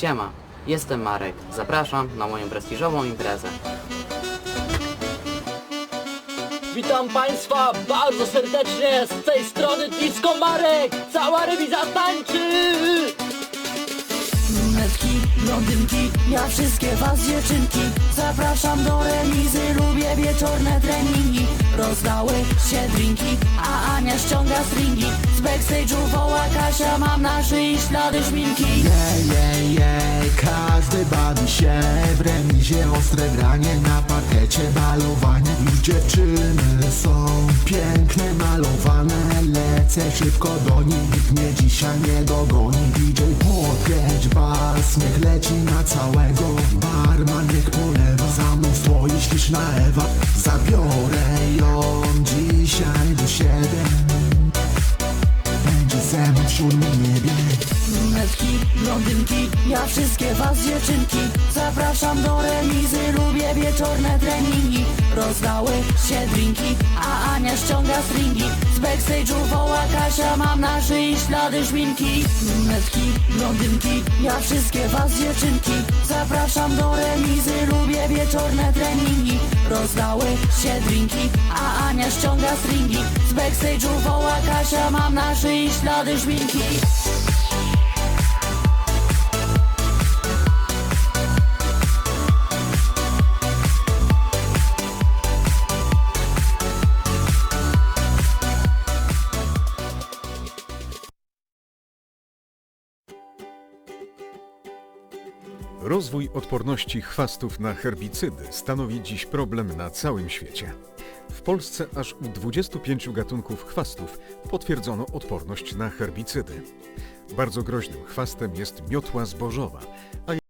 Siema, jestem Marek. Zapraszam na moją prestiżową imprezę. Witam Państwa bardzo serdecznie z tej strony Disco Marek! Cała rewizja tańczy! Brunetki, blondynki, ja wszystkie was dziewczynki Zapraszam do remizy, lubię wieczorne treningi Rozdały się drinki, a Ania ściąga stringi Z backstage'u woła Kasia, mam na szyi ślady szminki. Jej, jej, jej, każdy bawi się. W remizie ostre granie na parkecie balowanie. Już dziewczyny są piękne, malowane. Lecę szybko do nich, nikt mnie dzisiaj nie dogoni. DJ podkręć bas, niech leci na całego Barman niech polewa, za mną stoi śliczna Ewa. Zabiorę ją siódmym niebie Brunetki, blondynki, ja wszystkie was dziewczynki. Zapraszam do remizy, lubię wieczorne treningi. Rozdały się drinki, a Ania ściąga stringi. Z backstage'u woła Kasia, mam na szyi ślady szminki. Brunetki, blondynki, ja wszystkie was dziewczynki. Zapraszam do remizy, lubię wieczorne treningi Rozdały się drinki, a Ania ściąga stringi Z backstage'u woła Kasia, mam na szyi ślady szminki Rozwój odporności chwastów na herbicydy stanowi dziś problem na całym świecie. W Polsce aż u 25 gatunków chwastów potwierdzono odporność na herbicydy. Bardzo groźnym chwastem jest miotła zbożowa, a